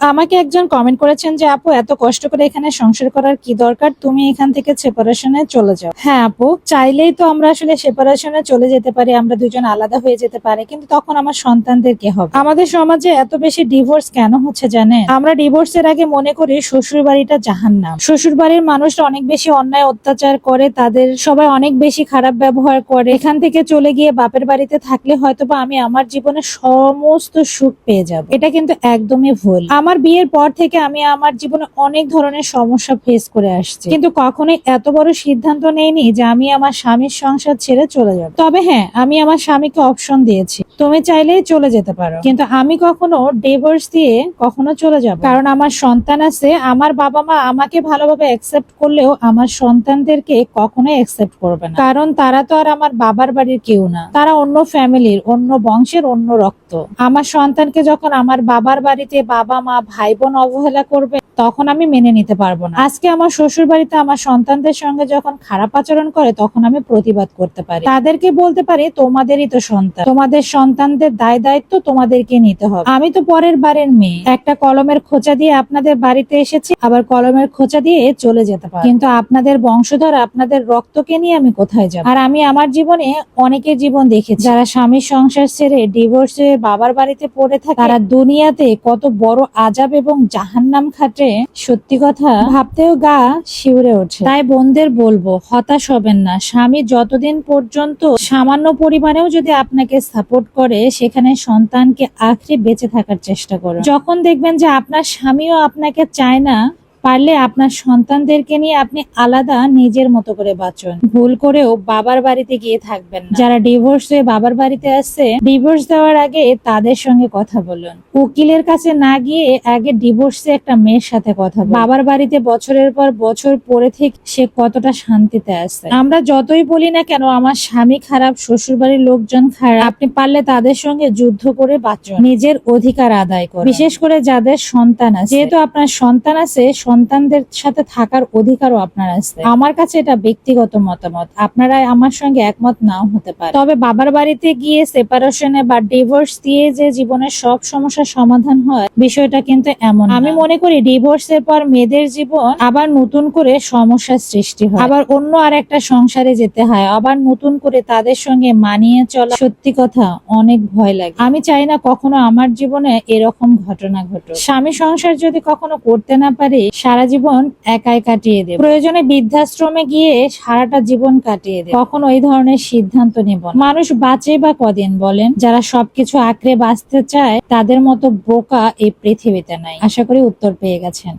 আমাকে একজন কমেন্ট করেছেন যে, আপু, এত কষ্ট করে এখানে সংসার করার কি দরকার? তুমি এখান থেকে সেপারেশনে চলে যাও। হ্যাঁ আপু, চাইলেই তো আমরা আসলে সেপারেশনে চলে যেতে পারি, আমরা দুজন আলাদা হয়ে যেতে পারি, কিন্তু তখন আমার সন্তানদের কি হবে? আমাদের সমাজে এত বেশি ডিভোর্স কেন হচ্ছে জানেন? আমরা ডিভোর্সের আগে মনে করি শ্বশুর বাড়িটা জাহান্নাম। শ্বশুর বাড়ির মানুষরা অনেক বেশি অন্যায় অত্যাচার করে, তাদের সবাই অনেক বেশি খারাপ ব্যবহার করে। এখান থেকে চলে গিয়ে বাপের বাড়িতে থাকলে হয়তোবা আমি আমার জীবনে সমস্ত সুখ পেয়ে যাব। এটা কিন্তু একদমই ভুল। আমার বিয়ের পর থেকে আমি আমার জীবনে অনেক ধরনের সমস্যা ফেস করে আসছি। কিন্তু কখনোই এত বড় সিদ্ধান্ত নেইনি যে আমি আমার স্বামীর সংসার ছেড়ে চলে যাব। তবে হ্যাঁ আমি আমার স্বামীকে অপশন দিয়েছি। তুমি চাইলে চলে যেতে পারো। কিন্তু আমি কখনো ডিভোর্স দিয়ে কখনো চলে যাব। কারণ আমার সন্তান আছে, আমার বাবা মা আমাকে ভালোভাবে অ্যাকসেপ্ট করলেও আমার সন্তানদেরকে কখনোই অ্যাকসেপ্ট করবে না। কারণ তারা তো আর আমার বাবার বাড়ির কেউ না। তারা অন্য ফ্যামিলির অন্য বংশের অন্য রক্ত। আমার সন্তানকে যখন আমার বাবার বাড়িতে বাবা মা ভাই বোন অবহেলা করবে, তখন আমি মেনে নিতে পারব না। আজকে আমার শ্বশুর বাড়িতে আমার সন্তানদের সঙ্গে যখন খারাপ আচরণ করে, তখন আমি প্রতিবাদ করতে পারি। তাদেরকে বলতে পারি, তোমাদেরই তো সন্তান। তোমাদের সন্তানদের দায় দায়িত্ব তোমাদেরকে নিতে হবে। আমি তো পরের বারের মেয়ে। একটা কলমের খোঁচা দিয়ে আপনাদের বাড়িতে এসেছি, আবার কলমের খোঁচা দিয়ে চলে যেতে পারি কিন্তু আপনাদের বংশধর আপনাদের রক্তকে নিয়ে আমি কোথায় যাব? আর আমি আমার জীবনে অনেকের জীবন দেখেছি। যারা স্বামীর সংসার ছেড়ে ডিভোর্স হয়ে বাবার বাড়িতে পড়ে থাকে, তারা দুনিয়াতে কত বড় আজাব এবং জাহান্নাম খাটে সত্যি কথা ভাবতেও গা শিউরে ওঠে। তাই বোনদের বলব, হতাশ হবেন না। স্বামী যতদিন পর্যন্ত সামান্য পরিমাণেও যদি আপনাকে সাপোর্ট করে, সেখানে সন্তানকে আখরে বেঁচে থাকার চেষ্টা করুন। যখন দেখবেন যে আপনার স্বামীও আপনাকে চায় না পারলে আপনার সন্তানদেরকে নিয়ে আপনি আলাদা নিজের মতো করে বাঁচুন। ভুল করেও বাবার বাড়িতে গিয়ে থাকবেন যারা ডিভোর্স হয়ে বাবার বাড়িতে আসছে ডিভোর্স দেওয়ার আগে তাদের সঙ্গে কথা বলুন। উকিলের কাছে না গিয়ে আগে ডিভোর্সে একটা মেয়ের সাথে কথা বাবার বাড়িতে বছরের পর বছর পরে থেকে সে কতটা শান্তিতে আসছে আমরা যতই বলি না কেন, আমার স্বামী খারাপ শ্বশুর বাড়ির লোকজন খারাপ। আপনি পারলে তাদের সঙ্গে যুদ্ধ করে বাঁচুন। নিজের অধিকার আদায় করুন। বিশেষ করে যাদের সন্তান আছে। যেহেতু আপনার সন্তান আছে সন্তানদের সাথে থাকার অধিকারও আপনার আছে। আমার কাছে এটা ব্যক্তিগত মতামত। আপনারা আমার সঙ্গে একমত নাও হতে পারে। তবে বাবার বাড়িতে গিয়ে সেপারেশনে বা ডিভোর্স দিয়ে যে জীবনের সব সমস্যার সমাধান হয়, বিষয়টা কিন্তু এমন আমি মনে করি ডিভোর্সের পর মেয়েদের জীবন আবার নতুন করে সমস্যার সৃষ্টি হয়। আবার অন্য আর একটা সংসারে যেতে হয়। আবার নতুন করে তাদের সঙ্গে মানিয়ে চলা। সত্যি কথা, অনেক ভয় লাগে। আমি চাই না কখনো আমার জীবনে এরকম ঘটনা ঘটুক। স্বামী সংসার যদি কখনো করতে না পারি সারা জীবন একাই কাটিয়ে দেব। প্রয়োজনে বৃদ্ধাশ্রমে গিয়ে সারাটা জীবন কাটিয়ে দেব। কখন ওই ধরনের সিদ্ধান্ত নেব মানুষ বাঁচে বা কদিন বলেন, যারা সবকিছু আঁকড়ে বাঁচতে চায়, তাদের মতো বোকা এই পৃথিবীতে নাই। আশা করি উত্তর পেয়ে গেছেন।